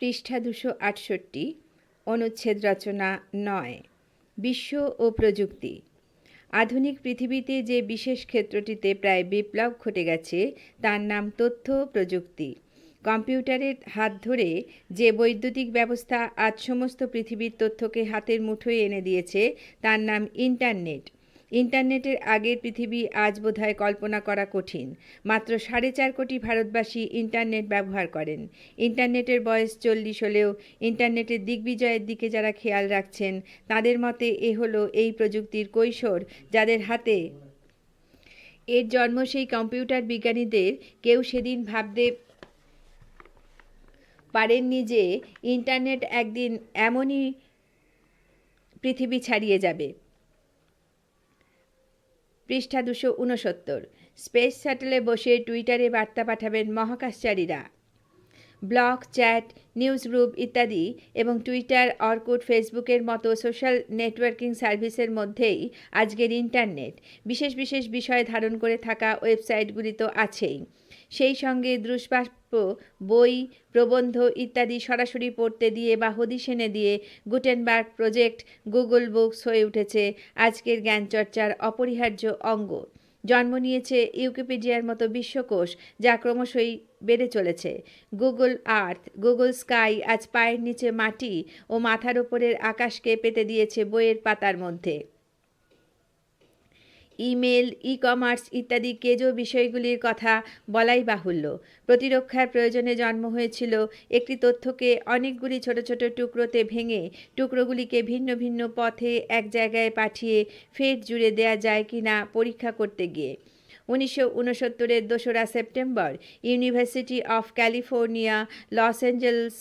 পৃষ্ঠা দুশো আটষট্টি, অনুচ্ছেদ রচনা নয়, বিশ্ব ও প্রযুক্তি। আধুনিক পৃথিবীতে যে বিশেষ ক্ষেত্রটিতে প্রায় বিপ্লব ঘটে গেছে, তার নাম তথ্য প্রযুক্তি। কম্পিউটারের হাত ধরে যে বৈদ্যুতিক ব্যবস্থা আজ সমস্ত পৃথিবীর তথ্যকে হাতের মুঠোয় এনে দিয়েছে, তার নাম ইন্টারনেট। ইন্টারনেটের আগের পৃথিবী আজ বোধহয় কল্পনা করা কঠিন। মাত্র সাড়ে চার কোটি ভারতবাসী ইন্টারনেট ব্যবহার করেন। ইন্টারনেটের বয়স চল্লিশ হলেও ইন্টারনেটের দিগ্বিজয়ের দিকে যারা খেয়াল রাখছেন, তাদের মতে এ হলো এই প্রযুক্তির কৈশোর, যাদের হাতে এর জন্ম সেই কম্পিউটার বিজ্ঞানীদের কেউ সেদিন ভাবতে পারেননি যে ইন্টারনেট একদিন এমনই পৃথিবী ছাড়িয়ে যাবে। পৃষ্ঠা দুশো উনসত্তর স্পেস স্যাটেলে বসে টুইটারে বার্তা পাঠাবেন মহাকাশচারীরা। ব্লগ, চ্যাট নিউজ গ্রুপ ইত্যাদি এবং টুইটার, অর্কুট, ফেসবুকের মতো সোশ্যাল নেটওয়ার্কিং সার্ভিসের মধ্যেই আজকের ইন্টারনেট। বিশেষ বিশেষ বিষয় ধারণ করে থাকা ওয়েবসাইটগুলি তো আছেই। সেই সঙ্গে দুষ্প্রাপ্য বই, প্রবন্ধ ইত্যাদি সরাসরি পড়তে দিয়ে বা হদিশ এনে দিয়ে গুটেনবার্গ প্রজেক্ট, গুগল বুকস হয়ে উঠেছে আজকের জ্ঞানচর্চার অপরিহার্য অঙ্গ। জন্ম নিয়েছে ইউকিপিডিয়ার মতো বিশ্বকোষ, যা ক্রমশই বেড়ে চলেছে। গুগল আর্থ, গুগল স্কাই আজ পায়ের নিচে মাটি ও মাথার ওপরের আকাশকে পেতে দিয়েছে বইয়ের পাতার মধ্যে। ইমেল ই কমার্স ইত্যাদি কেজো বিষয়গুলির কথা বলাই বাহুল্য। প্রতিরক্ষার প্রয়োজনে জন্ম হয়েছিল একটি তথ্যকে অনেকগুলি ছোট ছোট টুকরোতে ভেঙে, টুকরোগুলিকে ভিন্ন ভিন্ন পথে এক জায়গায় পাঠিয়ে ফের জুড়ে দেয়া যায় কি না পরীক্ষা করতে গিয়ে। উনিশশো উনসত্তরের দোসরা September, university of California, Los Angeles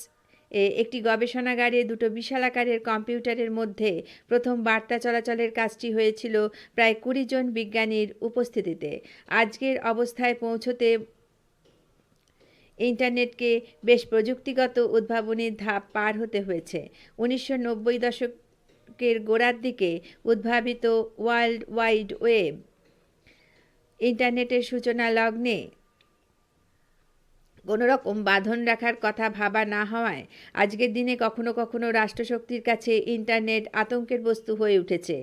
একটি গবেষণাগারে দুটো বিশাল আকারের কম্পিউটারের মধ্যে প্রথম বার্তা চলাচলের কাজটি হয়েছিল প্রায় কুড়ি জন বিজ্ঞানীর উপস্থিতিতে। আজকের অবস্থায় পৌঁছতে ইন্টারনেটকে বেশ প্রযুক্তিগত উদ্ভাবনীর ধাপ পার হতে হয়েছে। উনিশশো নব্বই দশকের গোড়ার দিকে উদ্ভাবিত ওয়ার্ল্ড ওয়াইড ওয়েব ইন্টারনেটের সূচনা লগ্নে কোনো রকম বাঁধন রাখার কথা ভাবা না হওয়ায় আজকের দিনে কখনো কখনো রাষ্ট্রশক্তির কাছে ইন্টারনেট আতঙ্কের বস্তু হয়ে উঠেছে।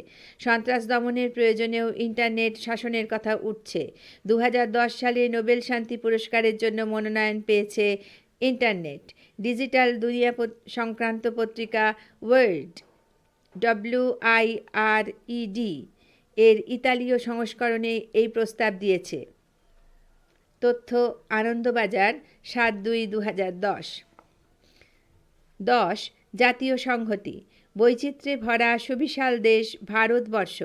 সন্ত্রাস দমনের প্রয়োজনেও ইন্টারনেট শাসনের কথা উঠছে। দু হাজার দশ সালে নোবেল শান্তি পুরস্কারের জন্য মনোনয়ন পেয়েছে ইন্টারনেট। ডিজিটাল দুনিয়া সংক্রান্ত পত্রিকা ওয়ার্ল্ড, ডব্লিউ আই এর ইতালীয় সংস্করণে এই প্রস্তাব দিয়েছে। তথ্য আনন্দবাজার সাত দুই দু হাজার দশ। দশ, জাতীয় সংহতি। বৈচিত্র্যে ভরা সুবিশাল দেশ ভারতবর্ষ।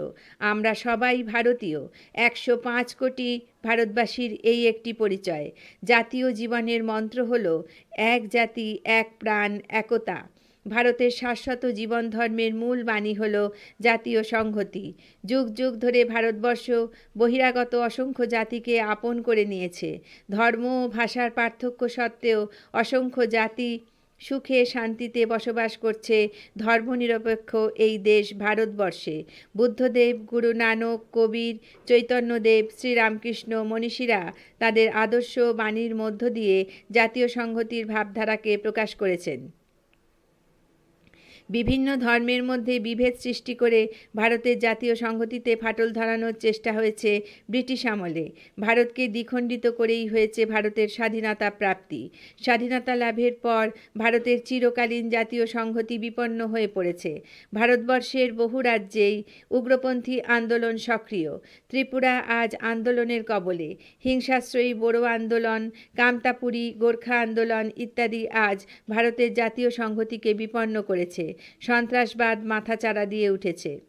আমরা সবাই ভারতীয়। একশো পাঁচ কোটি ভারতবাসীর এই একটি পরিচয়। জাতীয় জীবনের মন্ত্র হল, এক জাতি, এক প্রাণ, একতা। ভারতের শাশ্বত জীবন ধর্মের মূল বাণী হল জাতীয় সংহতি। যুগ যুগ ধরে ভারতবর্ষ বহিরাগত অসংখ্য জাতিকে আপন করে নিয়েছে। ধর্ম ও ভাষার পার্থক্য সত্ত্বেও অসংখ্য জাতি সুখে শান্তিতে বসবাস করছে ধর্মনিরপেক্ষ এই দেশ ভারতবর্ষে। বুদ্ধদেব, গুরু নানক, কবির, চৈতন্যদেব, শ্রীরামকৃষ্ণ, মনীষীরা তাদের আদর্শ বাণীর মধ্য দিয়ে জাতীয় সংহতির ভাবধারাকে প্রকাশ করেছেন। বিভিন্ন ধর্মের মধ্যে বিভেদ সৃষ্টি করে ভারতের জাতীয় সংহতিতে ফাটল ধরানোর চেষ্টা হয়েছে ব্রিটিশ আমলে। ভারতকে দ্বিখণ্ডিত করেই হয়েছে ভারতের স্বাধীনতা প্রাপ্তি। স্বাধীনতা লাভের পর ভারতের চিরকালীন জাতীয় সংহতি বিপন্ন হয়ে পড়েছে। ভারতবর্ষের বহু রাজ্যেই উগ্রপন্থী আন্দোলন সক্রিয়। ত্রিপুরা আজ আন্দোলনের কবলে। হিংসাশ্রয়ী বড়ো আন্দোলন, কামতাপুরী গোর্খা আন্দোলন ইত্যাদি আজ ভারতের জাতীয় সংহতিকে বিপন্ন করেছে। সন্ত্রাসবাদ মাথাচাড়া দিয়ে উঠেছে।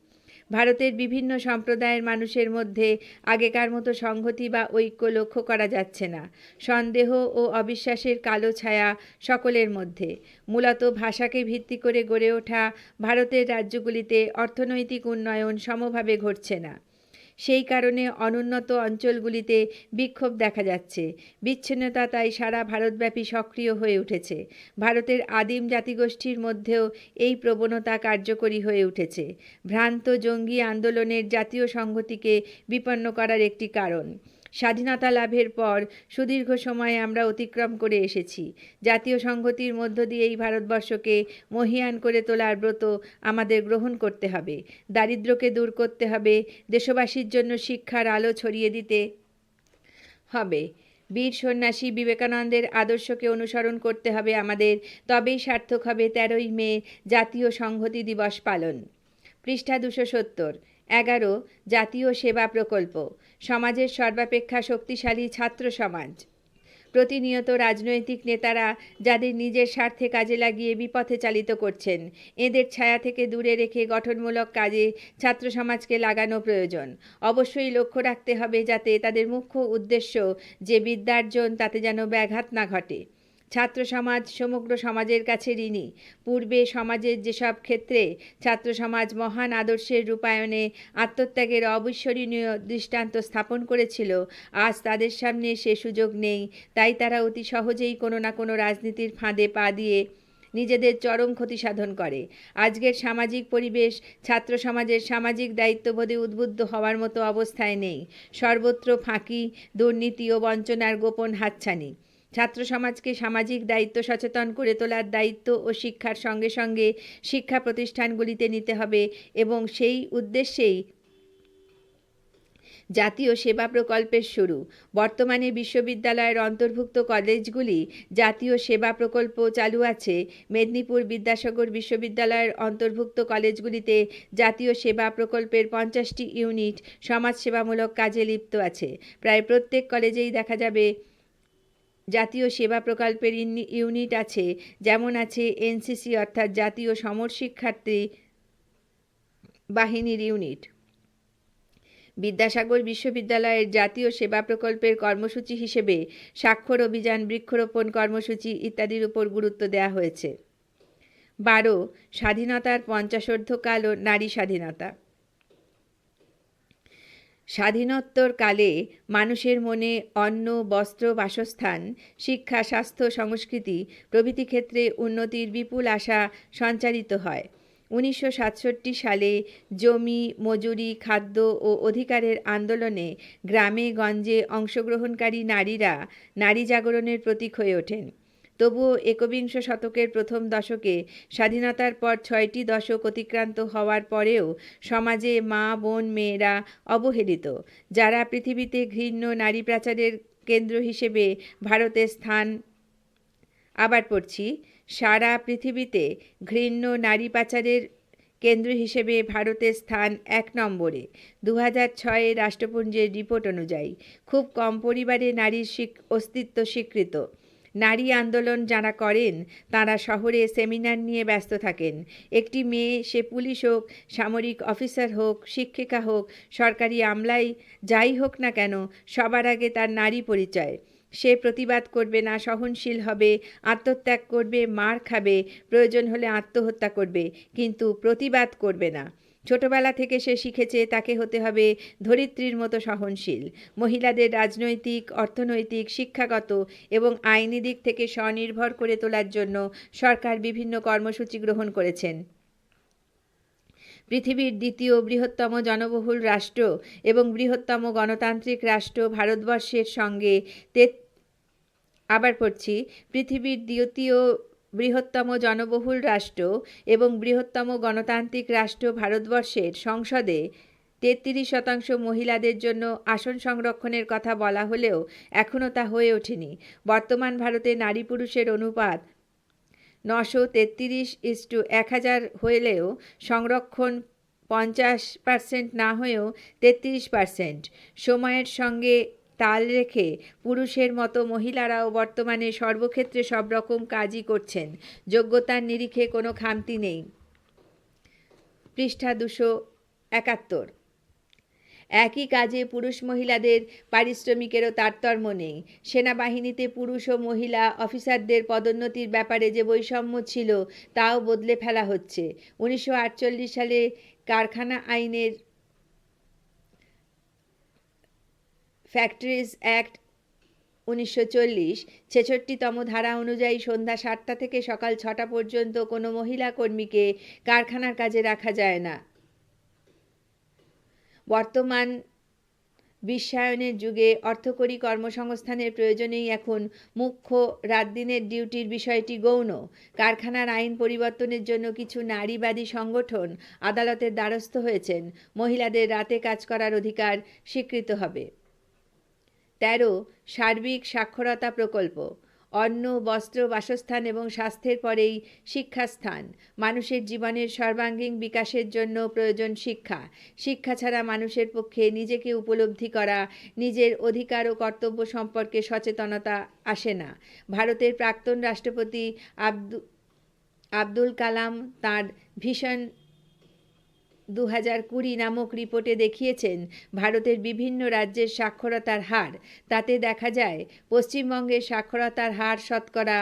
ভারতের বিভিন্ন সম্প্রদায়ের মানুষের মধ্যে আগেকার মতো সংহতি বা ঐক্য লক্ষ্য করা যাচ্ছে না। সন্দেহ ও অবিশ্বাসের কালো ছায়া সকলের মধ্যে। মূলত ভাষাকে ভিত্তি করে গড়ে ওঠা ভারতের রাজ্যগুলিতে অর্থনৈতিক উন্নয়ন সমভাবে ঘটছে না। সেই কারণে অনুন্নত অঞ্চলগুলিতে বিক্ষোভ দেখা যাচ্ছে। বিচ্ছিন্নতা তাই সারা ভারতব্যাপী সক্রিয় হয়ে উঠেছে। ভারতের আদিম জাতিগোষ্ঠীর মধ্যেও এই প্রবণতা কার্যকরী হয়ে উঠেছে। ভ্রান্ত জঙ্গি আন্দোলনের জাতীয় সংহতিকে বিপন্ন করার একটি কারণ। স্বাধীনতা লাভের পর সুদীর্ঘ সময় আমরা অতিক্রম করে এসেছি। জাতীয় সংহতির মধ্য দিয়েই ভারতবর্ষকে মহিয়ান করে তোলার ব্রত আমাদের গ্রহণ করতে হবে। দারিদ্র্যকে দূর করতে হবে, দেশবাসীর জন্য শিক্ষার আলো ছড়িয়ে দিতে হবে। বীর সন্ন্যাসী বিবেকানন্দের আদর্শকে অনুসরণ করতে হবে আমাদের, তবেই সার্থক হবে তেরোই মে জাতীয় সংহতি দিবস পালন। পৃষ্ঠা দুশো সত্তর। এগারো, জাতীয় সেবা প্রকল্প, সমাজের সর্বাপেক্ষা শক্তিশালী ছাত্র সমাজ। প্রতিনিয়ত রাজনৈতিক নেতারা যাদের নিজের স্বার্থে কাজে লাগিয়ে বিপথে চালিত করছেন, এদের ছায়া থেকে দূরে রেখে গঠনমূলক কাজে ছাত্র সমাজকে লাগানো প্রয়োজন। অবশ্যই লক্ষ্য রাখতে হবে যাতে তাদের মুখ্য উদ্দেশ্য যে বিদ্যার্জন তাতে যেন ব্যাঘাত না ঘটে। ছাত্র সমাজ সমগ্র সমাজের কাছে ঋণী। পূর্বে সমাজের যেসব ক্ষেত্রে ছাত্র সমাজ মহান আদর্শের রূপায়ণে আত্মত্যাগের অবিস্মরণীয় দৃষ্টান্ত স্থাপন করেছিল, আজ তাদের সামনে সে সুযোগ নেই। তাই তারা অতি সহজেই কোনো না কোনো রাজনীতির ফাঁদে পা দিয়ে নিজেদের চরম ক্ষতি সাধন করে। আজকের সামাজিক পরিবেশ ছাত্র সমাজের সামাজিক দায়িত্ববোধে উদ্বুদ্ধ হওয়ার মতো অবস্থায় নেই। সর্বত্র ফাঁকি, দুর্নীতি ও বঞ্চনার গোপন হাতছানি। ছাত্র সমাজকে সামাজিক দায়িত্ব সচেতন করে তোলার দায়িত্ব ও শিক্ষার সঙ্গে সঙ্গে শিক্ষা প্রতিষ্ঠানগুলিতে নিতে হবে এবং সেই উদ্দেশ্যেই জাতীয় সেবা প্রকল্পের শুরু। বর্তমানে বিশ্ববিদ্যালয়ের অন্তর্ভুক্ত কলেজগুলি জাতীয় সেবা প্রকল্প চালু আছে। মেদিনীপুর বিদ্যাসাগর বিশ্ববিদ্যালয়ের অন্তর্ভুক্ত কলেজগুলিতে জাতীয় সেবা প্রকল্পের পঞ্চাশটি ইউনিট সমাজসেবামূলক কাজে লিপ্ত আছে। প্রায় প্রত্যেক কলেজেই দেখা যাবে জাতীয় সেবা প্রকল্পের ইউনিট আছে, যেমন আছে এনসিসি অর্থাৎ জাতীয় সমর শিক্ষার্থী বাহিনীর ইউনিট। বিদ্যাসাগর বিশ্ববিদ্যালয়ের জাতীয় সেবা প্রকল্পের কর্মসূচি হিসেবে স্বাক্ষর অভিযান, বৃক্ষরোপণ কর্মসূচি ইত্যাদির উপর গুরুত্ব দেওয়া হয়েছে। বারো, স্বাধীনতার পঞ্চাশোর্ধকাল ও নারী স্বাধীনতা। স্বাধীনোত্তর কালে মানুষের মনে অন্ন, বস্ত্র, বাসস্থান, শিক্ষা, স্বাস্থ্য, সংস্কৃতি প্রভৃতি ক্ষেত্রে উন্নতির বিপুল আশা সঞ্চারিত হয়। উনিশশো সাতষট্টি সালে জমি, মজুরি, খাদ্য ও অধিকারের আন্দোলনে গ্রামে গঞ্জে অংশগ্রহণকারী নারীরা নারী জাগরণের প্রতীক হয়ে ওঠেন। তবুও একবিংশ শতকের প্রথম দশকে স্বাধীনতার পর ছয়টি দশক অতিক্রান্ত হওয়ার পরেও সমাজে মা, বোন, মেয়েরা অবহেলিত, যারা পৃথিবীতে ঘৃণ্য নারী প্রাচারের কেন্দ্র হিসেবে ভারতের স্থান আবার পড়ছি সারা পৃথিবীতে ঘৃণ্য নারী পাচারের কেন্দ্র হিসেবে ভারতের স্থান এক নম্বরে। দু হাজার ছয়ে রাষ্ট্রপুঞ্জের রিপোর্ট অনুযায়ী, খুব কম পরিবারে নারীর অস্তিত্ব স্বীকৃত। নারী আন্দোলন যারা করেন, তারা শহরে সেমিনার নিয়ে ব্যস্ত থাকেন। একটি মেয়ে, সে পুলিশ হোক, সামরিক অফিসার হোক, শিক্ষিকা হোক, সরকারি আমলাই যাই হোক না কেন, সবার আগে তার নারী পরিচয়। সে প্রতিবাদ করবে না, সহনশীল হবে, আত্মত্যাগ করবে, মার খাবে, প্রয়োজন হলে আত্মহত্যা করবে, কিন্তু প্রতিবাদ করবে না। ছোটবেলা থেকে সে শিখেছে তাকে হতে হবে ধরিত্রীর মতো সহনশীল। মহিলাদের রাজনৈতিক, অর্থনৈতিক, শিক্ষাগত এবং আইনি দিক থেকে স্বনির্ভর করে তোলার জন্য সরকার বিভিন্ন কর্মসূচি গ্রহণ করেছেন। পৃথিবীর দ্বিতীয় বৃহত্তম জনবহুল রাষ্ট্র এবং বৃহত্তম গণতান্ত্রিক রাষ্ট্র ভারতবর্ষের সঙ্গে আবার পড়ছি। পৃথিবীর দ্বিতীয় বৃহত্তম জনবহুল রাষ্ট্র এবং বৃহত্তম গণতান্ত্রিক রাষ্ট্র ভারতবর্ষের সংসদে তেত্রিশ শতাংশ মহিলাদের জন্য আসন সংরক্ষণের কথা বলা হলেও এখনও তা হয়ে ওঠেনি। বর্তমান ভারতে নারী পুরুষের অনুপাত নশো তেত্রিশ ইস্টু এক হাজার হলেও সংরক্ষণ পঞ্চাশ পার্সেন্ট না হয়েও তেত্রিশ পার্সেন্ট সময়ের সঙ্গে তাল রেখে পুরুষের মতো মহিলারাও বর্তমানে সর্বক্ষেত্রে সব রকম কাজই করছেন। যোগ্যতার নিরিখে কোনো খামতি নেই। পৃষ্ঠা দুশো একাত্তর। একই কাজে পুরুষ মহিলাদের পারিশ্রমিকেরও তারতম্য নেই। সেনাবাহিনীতে পুরুষ ও মহিলা অফিসারদের পদোন্নতির ব্যাপারে যে বৈষম্য ছিল, তাও বদলে ফেলা হচ্ছে। উনিশশো আটচল্লিশ সালে কারখানা আইনের ফ্যাক্টরিজ অ্যাক্ট উনিশশো চল্লিশ, ছেষট্টিতম ধারা অনুযায়ী সন্ধ্যা সাতটা থেকে সকাল ছটা পর্যন্ত কোনো মহিলা কর্মীকে কারখানার কাজে রাখা যায় না। বর্তমান বিশ্বায়নের যুগে অর্থকরী কর্মসংস্থানের প্রয়োজনেই এখন মুখ্য রাত দিনের ডিউটির বিষয়টি গৌণ। কারখানার আইন পরিবর্তনের জন্য কিছু নারীবাদী সংগঠন আদালতের দ্বারস্থ হয়েছেন। মহিলাদের রাতে কাজ করার অধিকার স্বীকৃত হবে। তেরো, সার্বিক সাক্ষরতা প্রকল্প। অন্ন, বস্ত্র, বাসস্থান এবং স্বাস্থ্যের পরেই শিক্ষাস্থান। মানুষের জীবনের সর্বাঙ্গীন বিকাশের জন্য প্রয়োজন শিক্ষা। শিক্ষা ছাড়া মানুষের পক্ষে নিজেকে উপলব্ধি করা, নিজের অধিকার ও কর্তব্য সম্পর্কে সচেতনতা আসে না। ভারতের প্রাক্তন রাষ্ট্রপতি আব্দু আব্দুল কালাম তার ভীষণ দু হাজার কুড়ি নামক রিপোর্টে দেখিয়েছেন, ভারতের বিভিন্ন রাজ্যের সাক্ষরতার হার। তাতে দেখা যায় পশ্চিমবঙ্গের সাক্ষরতার হার শতকরা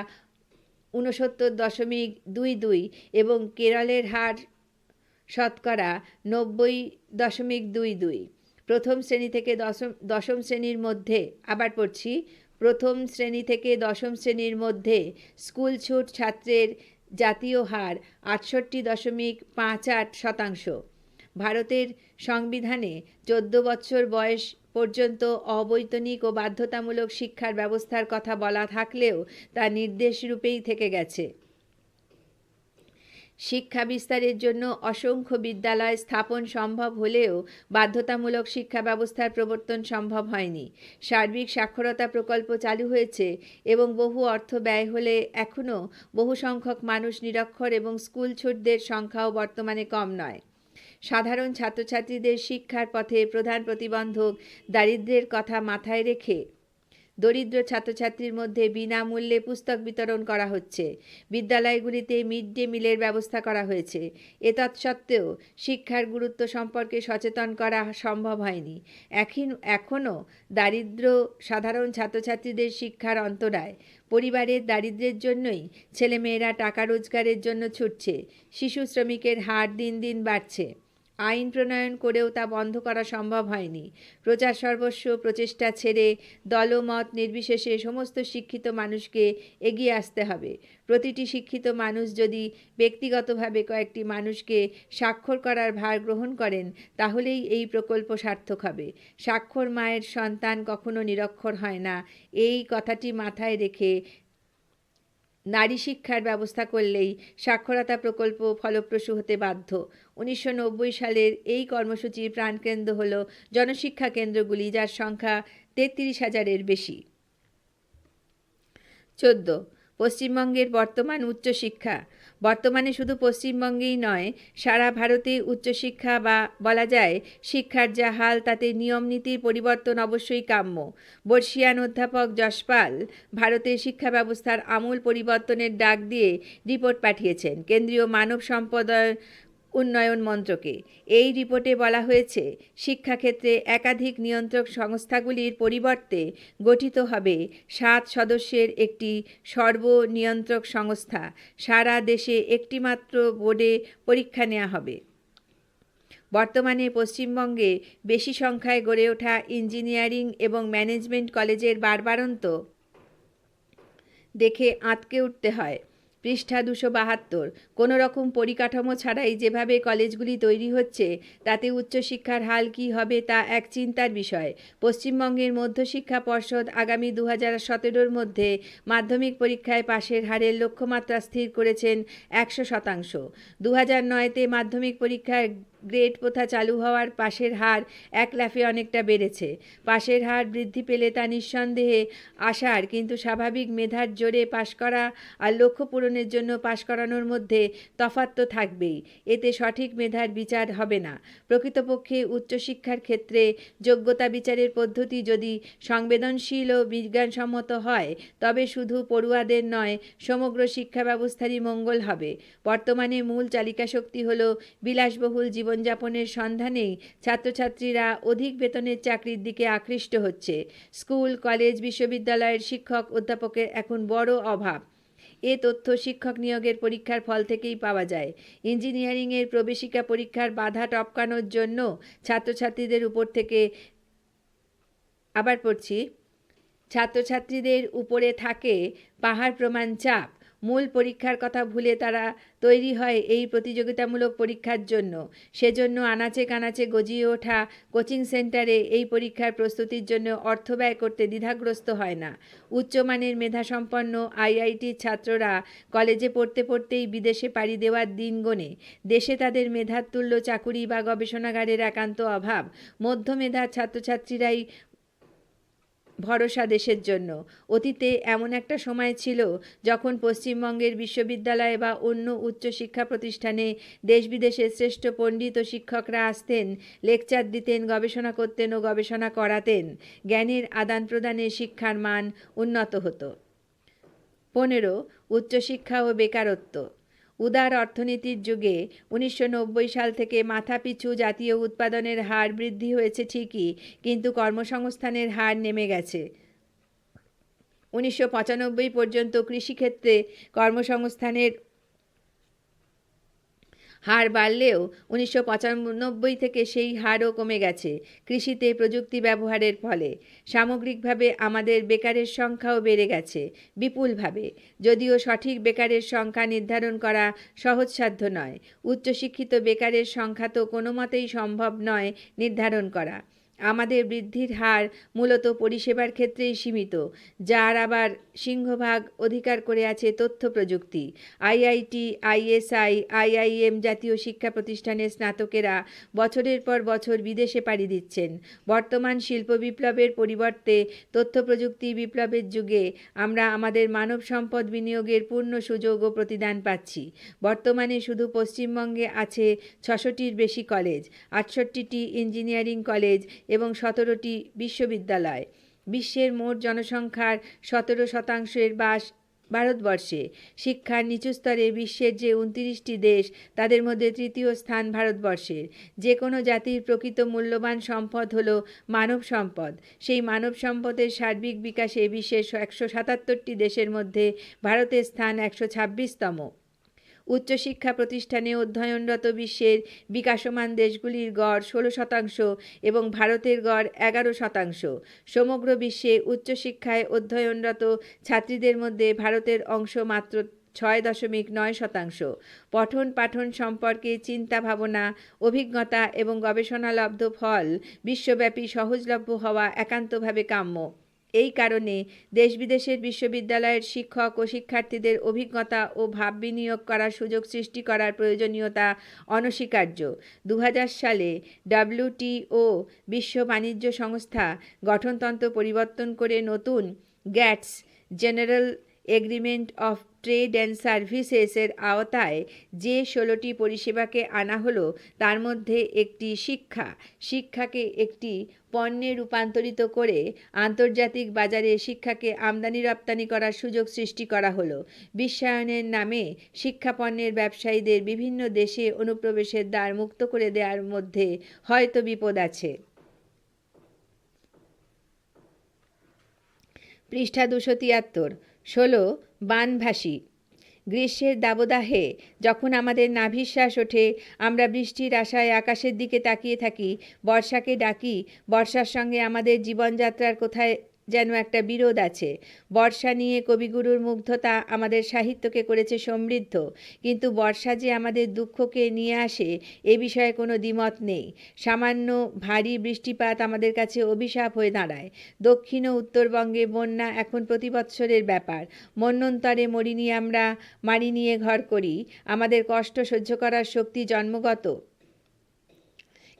ঊনসত্তর দশমিক দুই দুই এবং কেরলের হার শতকরা নব্বই দশমিক দুই দুই। প্রথম শ্রেণি থেকে দশম দশম শ্রেণির মধ্যে, আবার পড়ছি, প্রথম শ্রেণি থেকে দশম শ্রেণির মধ্যে স্কুল ছুট ছাত্রের জাতীয় হার আটষট্টি দশমিক পাঁচ আট শতাংশ। ভারতের সংবিধানে চোদ্দ বছর বয়স পর্যন্ত অবৈতনিক ও বাধ্যতামূলক শিক্ষার ব্যবস্থার কথা বলা থাকলেও তা নির্দেশ রূপেই থেকে গেছে। শিক্ষা বিস্তারের জন্য অসংখ্য বিদ্যালয় স্থাপন সম্ভব হলেও বাধ্যতামূলক শিক্ষা ব্যবস্থার প্রবর্তন সম্ভব হয়নি। সার্বিক সাক্ষরতা প্রকল্প চালু হয়েছে এবং বহু অর্থ ব্যয় হলে এখনও বহু সংখ্যক মানুষ নিরক্ষর এবং স্কুল ছুটদের সংখ্যাও বর্তমানে কম নয়। সাধারণ ছাত্রছাত্রীদের শিক্ষার পথে প্রধান প্রতিবন্ধক দারিদ্র্যের কথা মাথায় রেখে দরিদ্র ছাত্রছাত্রীর মধ্যে বিনামূল্যে পুস্তক বিতরণ করা হচ্ছে। বিদ্যালয়গুলিতে মিড ডে মিলের ব্যবস্থা করা হয়েছে। এ তৎসত্ত্বেও শিক্ষার গুরুত্ব সম্পর্কে সচেতন করা সম্ভব হয়নি। এখন এখনও দারিদ্র সাধারণ ছাত্রছাত্রীদের শিক্ষার অন্তরায়। পরিবারের দারিদ্র্যের জন্যই ছেলেমেয়েরা টাকা রোজগারের জন্য ছুটছে। শিশু শ্রমিকের হার দিন দিন বাড়ছে। আইন প্রণয়ন করেও তা বন্ধ করা সম্ভব হয়নি। প্রচার সর্বস্ব প্রচেষ্টা ছেড়ে দলমত নির্বিশেষে সমস্ত শিক্ষিত মানুষকে এগিয়ে আসতে হবে। প্রতিটি শিক্ষিত মানুষ যদি ব্যক্তিগতভাবে কয়েকটি মানুষকে স্বাক্ষর করার ভার গ্রহণ করেন, তাহলেই এই প্রকল্প সার্থক হবে। স্বাক্ষর মায়ের সন্তান কখনো নিরক্ষর হয় না। এই কথাটি মাথায় রেখে নারী শিক্ষার ব্যবস্থা করলেই সাক্ষরতা প্রকল্প ফলপ্রসূ হতে বাধ্য। উনিশশো নব্বই সালের এই কর্মসূচির প্রাণকেন্দ্র হল জনশিক্ষা কেন্দ্রগুলি, যার সংখ্যা তেত্রিশ হাজারের বেশি। চোদ্দ, পশ্চিমবঙ্গের বর্তমান উচ্চশিক্ষা। বর্তমানে শুধু পশ্চিমবঙ্গেই নয়, সারা ভারতে উচ্চশিক্ষা বা বলা যায় শিক্ষার যা হাল তাতে নিয়ম নীতির পরিবর্তন অবশ্যই কাম্য। বর্ষিয়ান অধ্যাপক যশপাল ভারতের শিক্ষা ব্যবস্থার আমূল পরিবর্তনের ডাক দিয়ে রিপোর্ট পাঠিয়েছেন। কেন্দ্রীয় মানব সম্পদ উন্নয়ন মন্ত্রকে। এই রিপোর্টে বলা হয়েছে, শিক্ষাক্ষেত্রে একাধিক নিয়ন্ত্রক সংস্থাগুলির পরিবর্তে গঠিত হবে সাত সদস্যের একটি সর্বনিয়ন্ত্রক সংস্থা। সারা দেশে একটিমাত্র বোর্ডে পরীক্ষা নেওয়া হবে। বর্তমানে পশ্চিমবঙ্গে বেশি সংখ্যায় গড়ে ওঠা ইঞ্জিনিয়ারিং এবং ম্যানেজমেন্ট কলেজের বারবারন্ত দেখে আঁতকে উঠতে হয়। পৃষ্ঠা দুশো বাহাত্তর। কোনো রকম পরিকাঠামো ছাড়াই যেভাবে কলেজগুলি তৈরি হচ্ছে, তাতে উচ্চশিক্ষার হাল কি হবে তা এক চিন্তার বিষয়। পশ্চিমবঙ্গের মধ্যশিক্ষা পর্ষদ আগামী দু হাজার সতেরোর মধ্যে মাধ্যমিক পরীক্ষায় পাশের হারের লক্ষ্যমাত্রা স্থির করেছেন একশো শতাংশ। দু হাজার নয়তে মাধ্যমিক পরীক্ষায় গ্রেড প্রথা চালু হওয়ার পাশের হার এক লাফে অনেকটা বেড়েছে। পাশের হার বৃদ্ধি পেলে তা নিঃসন্দেহে আসার কিন্তু স্বাভাবিক মেধার জোরে পাশ করা আর লক্ষ্য পূরণের জন্য পাশ করানোর মধ্যে তফাৎ তো থাকবেই। এতে সঠিক মেধার বিচার হবে না। প্রকৃতপক্ষে উচ্চশিক্ষার ক্ষেত্রে যোগ্যতা বিচারের পদ্ধতি যদি সংবেদনশীল ও বিজ্ঞানসম্মত হয়, তবে শুধু পড়ুয়াদের নয়, সমগ্র শিক্ষা ব্যবস্থারই মঙ্গল হবে। বর্তমানে মূল চালিকা শক্তি হল বিলাসবহুল জীবন জীবনযাপনের সন্ধানেই ছাত্রছাত্রীরা অধিক বেতনের চাকরির দিকে আকৃষ্ট হচ্ছে। স্কুল, কলেজ, বিশ্ববিদ্যালয়ের শিক্ষক অধ্যাপকের এখন বড় অভাব। এ তথ্য শিক্ষক নিয়োগের পরীক্ষার ফল থেকেই পাওয়া যায়। ইঞ্জিনিয়ারিংয়ের প্রবেশিকা পরীক্ষার বাধা টপকানোর জন্য ছাত্রছাত্রীদের উপর থেকে আবার পড়ছি, ছাত্রছাত্রীদের উপরে থাকে পাহাড় প্রমাণ চাপ। মূল পরীক্ষার কথা ভুলে তারা তৈরি হয় এই প্রতিযোগিতামূলক পরীক্ষার জন্য। সেজন্য আনাচে কানাচে গজিয়ে ওঠা কোচিং সেন্টারে এই পরীক্ষার প্রস্তুতির জন্য অর্থ ব্যয় করতে দ্বিধাগ্রস্ত হয় না। উচ্চমানের মেধাসম্পন্ন আইআইটির ছাত্ররা কলেজে পড়তে পড়তেই বিদেশে পাড়ি দেওয়ার দিন গোনে। দেশে তাদের মেধার তুল্য চাকুরি বা গবেষণাগারের একান্ত অভাব। মধ্যমেধার ছাত্রছাত্রীরাই ভরসা দেশের জন্য। অতীতে এমন একটা সময় ছিল যখন পশ্চিমবঙ্গের বিশ্ববিদ্যালয় বা অন্য উচ্চশিক্ষা প্রতিষ্ঠানে দেশ বিদেশের শ্রেষ্ঠ পণ্ডিত ও শিক্ষকরা আসতেন, লেকচার দিতেন, গবেষণা করতেন ও গবেষণা করাতেন। জ্ঞানের আদান প্রদানে শিক্ষার মান উন্নত হতো। পনেরো, উচ্চশিক্ষা ও বেকারত্ব। উদার অর্থনীতির যুগে উনিশশো নব্বই সাল থেকে মাথাপিছু জাতীয় উৎপাদনের হার বৃদ্ধি হয়েছে ঠিকই, কিন্তু কর্মসংস্থানের হার নেমে গেছে। উনিশশো পঁচানব্বই পর্যন্ত কৃষিক্ষেত্রে কর্মসংস্থানের হার বাড়লেও উনিশশো পঁচানব্বই থেকে সেই হারও কমে গেছে কৃষিতে প্রযুক্তি ব্যবহারের ফলে। সামগ্রিকভাবে আমাদের বেকারের সংখ্যাও বেড়ে গেছে বিপুলভাবে। যদিও সঠিক বেকারের সংখ্যা নির্ধারণ করা সহজসাধ্য নয়, উচ্চশিক্ষিত বেকারের সংখ্যা তো কোনো মতেই সম্ভব নয় নির্ধারণ করা। আমাদের বৃদ্ধির হার মূলত পরিষেবার ক্ষেত্রেই সীমিত, যার আবার সিংহভাগ অধিকার করে আছে তথ্য প্রযুক্তি। আইআইটি, আইএসআই, আইআইএম জাতীয় শিক্ষা প্রতিষ্ঠানের স্নাতকেরা বছরের পর বছর বিদেশে পাড়ি দিচ্ছেন। বর্তমান শিল্প বিপ্লবের পরিবর্তে তথ্য প্রযুক্তি বিপ্লবের যুগে আমরা আমাদের মানব সম্পদ বিনিয়োগের পূর্ণ সুযোগ ও প্রতিদান পাচ্ছি। বর্তমানে শুধু পশ্চিমবঙ্গে আছে ছশোটির বেশি কলেজ, আটষট্টিটি ইঞ্জিনিয়ারিং কলেজ এবং সতেরোটি বিশ্ববিদ্যালয়। বিশ্বের মোট জনসংখ্যার সতেরো শতাংশের বাস ভারতবর্ষে। শিক্ষার নিচু স্তরে বিশ্বের যে উনত্রিশটি দেশ, তাদের মধ্যে তৃতীয় স্থান ভারতবর্ষের। যে কোনো জাতির প্রকৃত মূল্যবান সম্পদ হল মানব সম্পদ। সেই মানব সম্পদের সার্বিক বিকাশে বিশ্বের একশো সাতাত্তরটি দেশের মধ্যে ভারতের স্থান একশো ছাব্বিশতম। উচ্চশিক্ষা প্রতিষ্ঠানে অধ্যয়নরত বিশ্বের বিকাশমান দেশগুলির গড় ষোলো শতাংশ এবং ভারতের গড় এগারো শতাংশ। সমগ্র বিশ্বে উচ্চশিক্ষায় অধ্যয়নরত ছাত্রীদের মধ্যে ভারতের অংশ মাত্র ছয় দশমিক নয় শতাংশ। পঠন পাঠন সম্পর্কে চিন্তা ভাবনা, অভিজ্ঞতা এবং গবেষণালব্ধ ফল বিশ্বব্যাপী সহজলভ্য হওয়া একান্তভাবে কাম্য। এই কারণে দেশ বিদেশের বিশ্ববিদ্যালয়ের শিক্ষক ও শিক্ষার্থীদের অভিজ্ঞতা ও ভাব বিনিয়োগ করার সুযোগ সৃষ্টি করার প্রয়োজনীয়তা অনস্বীকার্য। দু হাজার সালে ডাব্লিউটিও বিশ্ব বাণিজ্য সংস্থা গঠনতন্ত্র পরিবর্তন করে নতুন GATS general agreement of trade and সার্ভিসেসের আওতায় যে ষোলোটি পরিষেবাকে আনা হলো, তার মধ্যে একটি শিক্ষা। শিক্ষাকে একটি পণ্যে রূপান্তরিত করে আন্তর্জাতিক বাজারে শিক্ষাকে আমদানি রপ্তানি করার সুযোগ সৃষ্টি করা হলো। বিশ্বায়নের নামে শিক্ষা পণ্যের ব্যবসায়ীদের বিভিন্ন দেশে অনুপ্রবেশের দ্বার মুক্ত করে দেওয়ার মধ্যে হয়তো বিপদ আছে। পৃষ্ঠা দুশো তিয়াত্তর। ষোলো, বানভাসী। গ্রীষ্মের দাবদাহে যখন আমাদের নাভিশ্বাস ওঠে, আমরা বৃষ্টির আশায় আকাশের দিকে তাকিয়ে থাকি, বর্ষাকে ডাকি, বর্ষার সঙ্গে আমাদের জীবনযাত্রার কোথায় যেন একটা বিরোধ আছে। বর্ষা নিয়ে কবিগুরুর মুগ্ধতা আমাদের সাহিত্যকে করেছে সমৃদ্ধ। কিন্তু বর্ষা যে আমাদের দুঃখকে নিয়ে আসে, এ বিষয়ে কোনো দ্বিমত নেই। সামান্য ভারী বৃষ্টিপাত আমাদের কাছে অভিশাপ হয়ে দাঁড়ায়। দক্ষিণ ও উত্তরবঙ্গে বন্যা এখন প্রতি বৎসরের ব্যাপার। মন্যন্তরে মরি নিয়ে আমরা, মারি নিয়ে ঘর করি। আমাদের কষ্ট সহ্য করার শক্তি জন্মগত।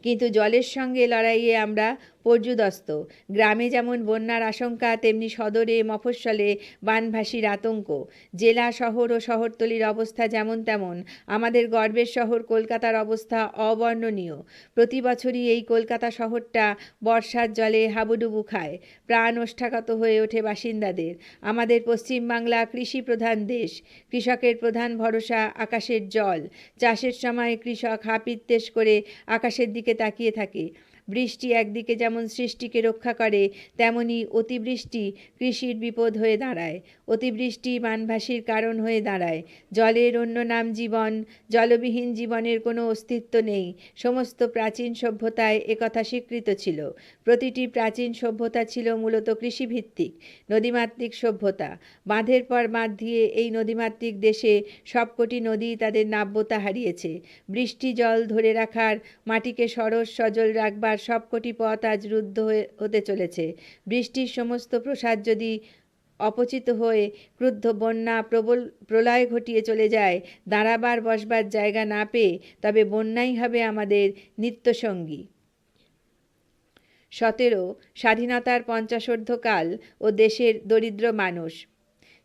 কিন্তু জলের সঙ্গে লড়াইয়ে আমরা পর্যুদস্ত। গ্রামে যেমন বন্যার আশঙ্কা, তেমনি সদরে, মফস্বলে বানভাসীর আতঙ্ক। জেলা, শহর ও শহরতলির অবস্থা যেমন তেমন, আমাদের গর্বের শহর কলকাতার অবস্থা অবর্ণনীয়। প্রতি বছরই এই কলকাতা শহরটা বর্ষার জলে হাবুডুবু খায়। প্রাণ ওষ্ঠাগত হয়ে ওঠে বাসিন্দাদের। আমাদের পশ্চিমবাংলা কৃষি প্রধান দেশ। কৃষকের প্রধান ভরসা আকাশের জল। চাষের সময় কৃষক হাপিত্তেশ করে আকাশের দিকে তাকিয়ে থাকে। বৃষ্টি একদিকে যেমন সৃষ্টিকে রক্ষা করে, তেমনি অতিবৃষ্টি কৃষির বিপদ হয়ে দাঁড়ায়। অতিবৃষ্টি মানভাসীর কারণ হয়ে দাঁড়ায়। জলের অন্য নাম জীবন, জলবিহীন জীবনের কোনো অস্তিত্ব নেই। সমস্ত প্রাচীন সভ্যতায় একথা স্বীকৃত ছিল। প্রতিটি প্রাচীন সভ্যতা ছিল মূলত কৃষিভিত্তিক, নদীমাতৃক সভ্যতা। বাঁধের পর বাঁধ দিয়ে এই নদীমাতৃক দেশে সবকটি নদী তাদের নাব্যতা হারিয়েছে। বৃষ্টি জল ধরে রাখার, মাটিকে সরস সজল রাখবার সবকটি পথ আজ রুদ্ধ হয়ে, হতে চলেছে। বৃষ্টির সমস্ত প্রসাদ যদি অপচিত হয়ে ক্রুদ্ধ বন্যা প্রবল, প্রলয় ঘটিয়ে চলে যায়, দাঁড়াবার, বসবার জায়গা না পেয়ে তবে বন্যাই হবে আমাদের নিত্যসঙ্গী। সতেরো, স্বাধীনতার পঞ্চাশোর্ধ্বকাল ও দেশের দরিদ্র মানুষ।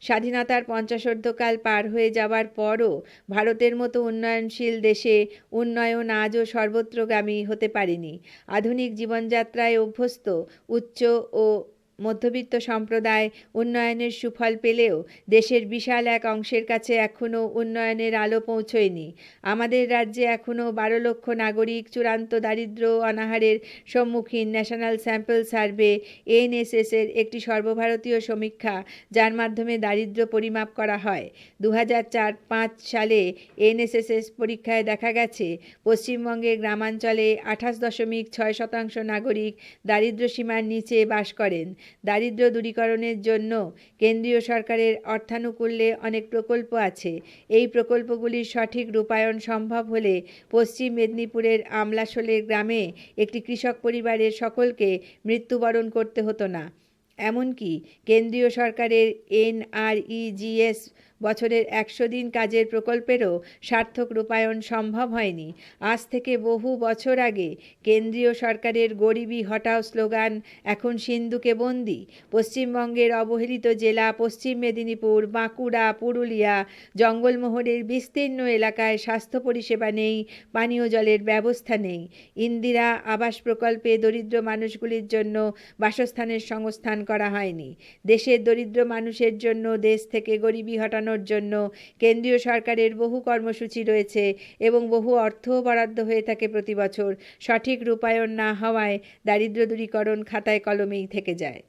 স্বাধীনতার পঞ্চাশোর্ধ্বকাল পার হয়ে যাওয়ার পরও ভারতের মতো উন্নয়নশীল দেশে উন্নয়ন আজও সর্বত্রগামী হতে পারেনি। আধুনিক জীবনযাত্রায় অভ্যস্ত উচ্চ ও মধ্যবিত্ত সম্প্রদায় উন্নয়নের সুফল পেলেও দেশের বিশাল এক অংশের কাছে এখনও উন্নয়নের আলো পৌঁছয়নি। আমাদের রাজ্যে এখনও বারো লক্ষ নাগরিক চূড়ান্ত দারিদ্র অনাহারের সম্মুখীন ন্যাশনাল স্যাম্পল সার্ভে এনএসএসের একটি সর্বভারতীয় সমীক্ষা, যার মাধ্যমে দারিদ্র পরিমাপ করা হয়। দু চার পাঁচ সালে এনএসএসএস পরীক্ষায় দেখা গেছে পশ্চিমবঙ্গের গ্রামাঞ্চলে আঠাশ দশমিক ছয় শতাংশ নাগরিক দারিদ্র সীমার নিচে বাস করেন। দারিদ্র দূরীকরণের জন্য কেন্দ্রীয় সরকারের অর্থানুকূল্যে অনেক প্রকল্প আছে। এই প্রকল্পগুলির সঠিক রূপায়ণ সম্ভব হলে পশ্চিম মেদিনীপুরের আমলাশোলের গ্রামে একটি কৃষক পরিবারের সকলকে মৃত্যুবরণ করতে হতো না। এমনকি কেন্দ্রীয় সরকারের এনআরইজিএস বছরের একশো দিন কাজের প্রকল্পেরও সার্থক রূপায়ণ সম্ভব হয়নি। আজ থেকে বহু বছর আগে কেন্দ্রীয় সরকারের গরিবী হটাও স্লোগান, এখন সিন্ধুকে বন্দি। পশ্চিমবঙ্গের অবহেলিত জেলা পশ্চিম মেদিনীপুর, বাঁকুড়া, পুরুলিয়া জঙ্গলমহলের বিস্তীর্ণ এলাকায় স্বাস্থ্য পরিষেবা নেই, পানীয় জলের ব্যবস্থা নেই। ইন্দিরা আবাস প্রকল্পে দরিদ্র মানুষগুলির জন্য বাসস্থানের সংস্থান করা হয়নি। দেশের দরিদ্র মানুষের জন্য দেশ থেকে গরিবী হটানোর জন্য কেন্দ্রীয় সরকারের বহু কর্মসূচি রয়েছে এবং বহু অর্থও বরাদ্দ হয়ে থাকে প্রতি বছর। সঠিক রূপায়ণ না হওয়ায় দারিদ্র দূরীকরণ খাতায় কলমেই থেকে যায়।